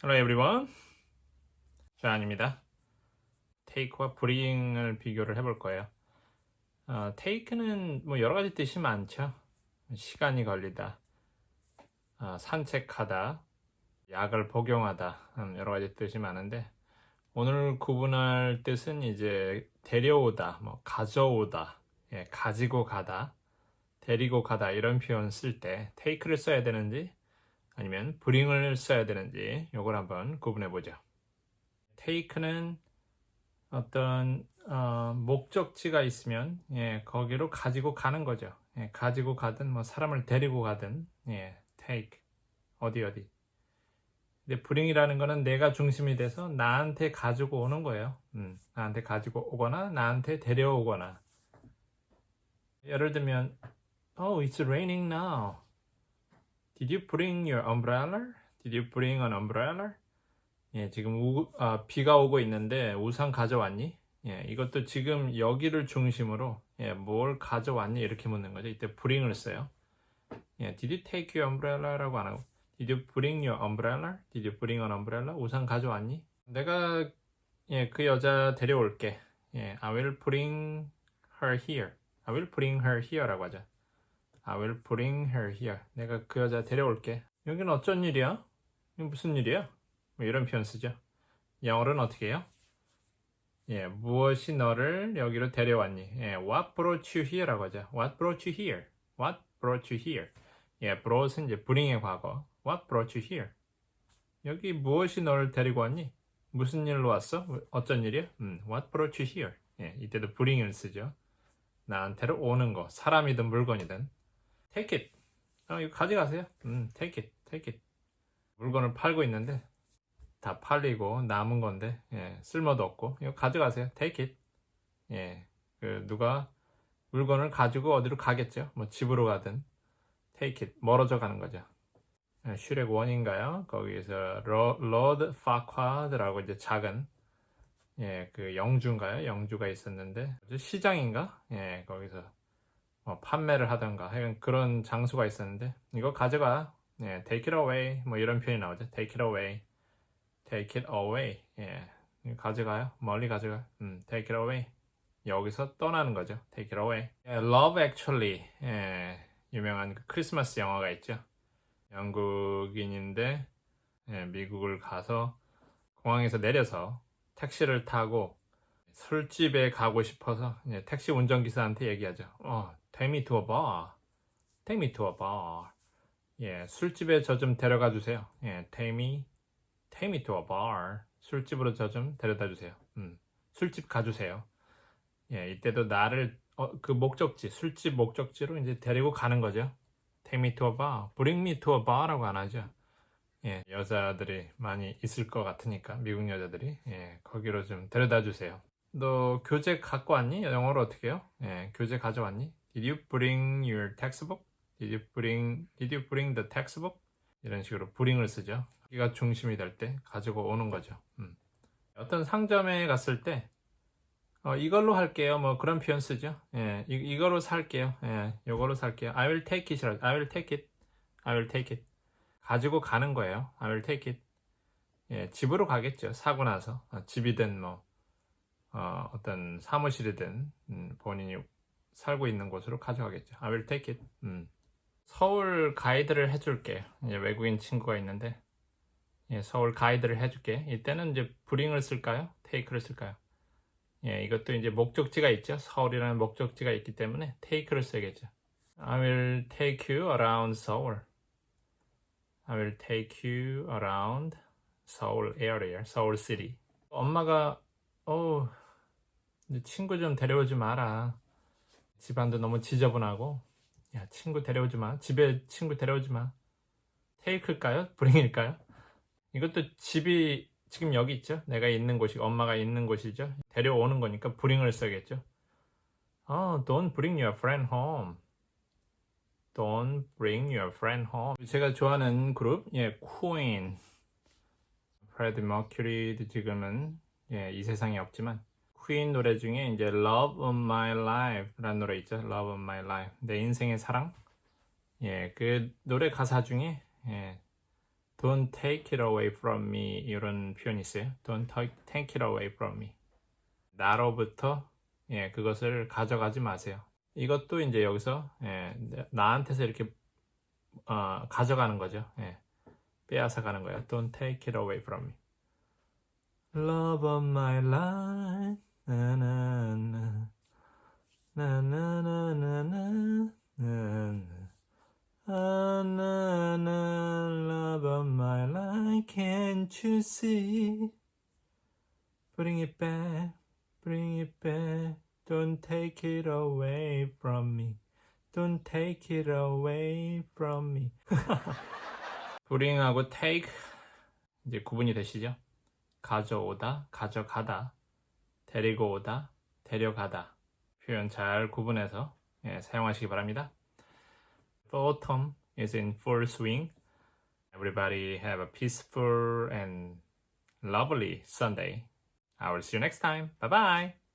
Hello everyone. 조안입니다. take와 bring을 비교를 해볼 거예요. 어, take는 뭐 여러 가지 뜻이 많죠. 시간이 걸리다, 어, 산책하다, 약을 복용하다, 음, 여러 가지 뜻이 많은데 오늘 구분할 뜻은 이제 데려오다, 뭐 가져오다, 예, 가지고 가다, 데리고 가다 이런 표현 쓸 때 take를 써야 되는지 아니면 bring을 써야 되는지 요걸 한번 구분해 보죠. take는 어떤 어, 목적지가 있으면 예, 거기로 가지고 가는 거죠. 예, 가지고 가든 뭐 사람을 데리고 가든 예, take 어디 어디. 근데 bring이라는 거는 내가 중심이 돼서 나한테 가지고 오는 거예요. 음, 나한테 가지고 오거나 나한테 데려오거나. 예를 들면, oh, it's raining now. Did you bring your umbrella? Did you bring an umbrella? 예, 지금 우, 아, 비가 오고 있는데 우산 가져왔니? 예, 이것도 지금 여기를 중심으로 예, 뭘 가져왔니? 이렇게 묻는 거죠. 이때 bring을 써요. 예, Did you take your umbrella?라고 안 하고 Did you bring your umbrella? Did you bring an umbrella? 우산 가져왔니? 내가 예, 그 여자 데려올게. 예, I will bring her here. I will bring her here라고 하죠. I will bring her here. 내가 그 여자 데려올게. 여기는 어쩐 일이야? 무슨 일이야? 뭐 이런 표현 쓰죠. 영어로는 어떻게 해요? 예, 무엇이 너를 여기로 데려왔니? 예, what brought you here라고 하죠. What brought you here? What brought you here? 예, brought은 이제 bring의 과거. What brought you here? 여기 무엇이 너를 데리고 왔니? 무슨 일로 왔어? 어쩐 일이야? 음, what brought you here? 예, 이때도 bring을 쓰죠. 나한테로 오는 거, 사람이든 물건이든. Take it. 어, 이거 가져가세요. 음, take it, take it. 물건을 팔고 있는데 다 팔리고 남은 건데 예, 쓸모도 없고 이거 가져가세요. take it. 예, 그 누가 물건을 가지고 어디로 가겠죠? 뭐 집으로 가든 take it 멀어져 가는 거죠. 예, 슈렉 원인가요? 거기에서 로, 로드 파콰드라고 이제 작은 예, 그 영주인가요? 영주가 있었는데 시장인가? 예, 거기서 뭐 판매를 하던가 하여간 그런 장소가 있었는데 이거 가져가. 예, take it away. 뭐 이런 표현이 나오죠. take it away. take it away. 예, 가져가요. 멀리 가져가. 음, take it away. 여기서 떠나는 거죠. take it away. 예, love actually. 예, 유명한 그 크리스마스 영화가 있죠. 영국인인데 예, 미국을 가서 공항에서 내려서 택시를 타고 술집에 가고 싶어서 택시 운전기사한테 얘기하죠. 어, take me to a bar. take me to a bar. 예, 술집에 저 좀 데려가 주세요. 예, take me, take me to a bar. 술집으로 저 좀 데려다 주세요. 음, 술집 가주세요. 예, 이때도 나를 어, 그 목적지, 술집 목적지로 이제 데리고 가는 거죠. take me to a bar. bring me to a bar라고 안 하죠. 예, 여자들이 많이 있을 것 같으니까 미국 여자들이 예, 거기로 좀 데려다 주세요. 너 교재 갖고 왔니? 영어로 어떻게 해요? 예, 교재 가져왔니? Did you bring your textbook? Did you bring Did you bring the textbook? 이런 식으로 bring을 쓰죠. 여기가 중심이 될 때 가지고 오는 거죠. 음. 어떤 상점에 갔을 때 어, 이걸로 할게요. 뭐 그런 표현 쓰죠. 예, 이, 이거로 살게요. 예, 이거로 살게요. I will take it. I will take it. I will take it. 가지고 가는 거예요. I will take it. 예, 집으로 가겠죠. 사고 나서 어, 집이든 뭐 어, 떤 사무실이든 음, 본인이 살고 있는 곳으로 가져가겠죠. I will take it. 음. 서울 가이드를 해줄게. 이제 외국인 친구가 있는데 예, 서울 가이드를 해줄게. 이때는 이제 bring을 쓸까요? take를 쓸까요? 예, 이것도 이제 목적지가 있죠. 서울이라는 목적지가 있기 때문에 take를 써야겠죠. I will take you around Seoul. I will take you around Seoul area, Seoul city. 엄마가 어 친구 좀 데려오지 마라. 집안도 너무 지저분하고 야 친구 데려오지 마. 집에 친구 데려오지 마. 테이크일까요? 브링일까요? 이것도 집이 지금 여기 있죠. 내가 있는 곳이 엄마가 있는 곳이죠. 데려오는 거니까 브링을 써야겠죠. 어, don't bring your friend home. Don't bring your friend home. 제가 좋아하는 그룹, 예, Queen. 프레드 머큐리도 지금은 예, 이 세상에 없지만 퀸 노래 중에 이제 Love of My Life라는 노래 있죠. Love of My Life. 내 인생의 사랑. 예, 그 노래 가사 중에 예, Don't take it away from me 이런 표현이 있어요. Don't take, it away from me. 나로부터 예, 그것을 가져가지 마세요. 이것도 이제 여기서 예, 나한테서 이렇게 어, 가져가는 거죠. 예, 빼앗아 가는 거예요. Don't take it away from me. Love of my life. 나나나. 나나나나나. 나나. Ah, na, love of my life, can't you see? Bring it back, bring it back, don't take it away from me. Don't take it away from me. bring하고 take 이제 구분이 되시죠? 가져오다, 가져가다, 데리고 오다, 데려가다. 표현 잘 구분해서 예, 사용하시기 바랍니다. autumn is in full swing. Everybody have a peaceful and lovely Sunday. I will see you next time. Bye bye.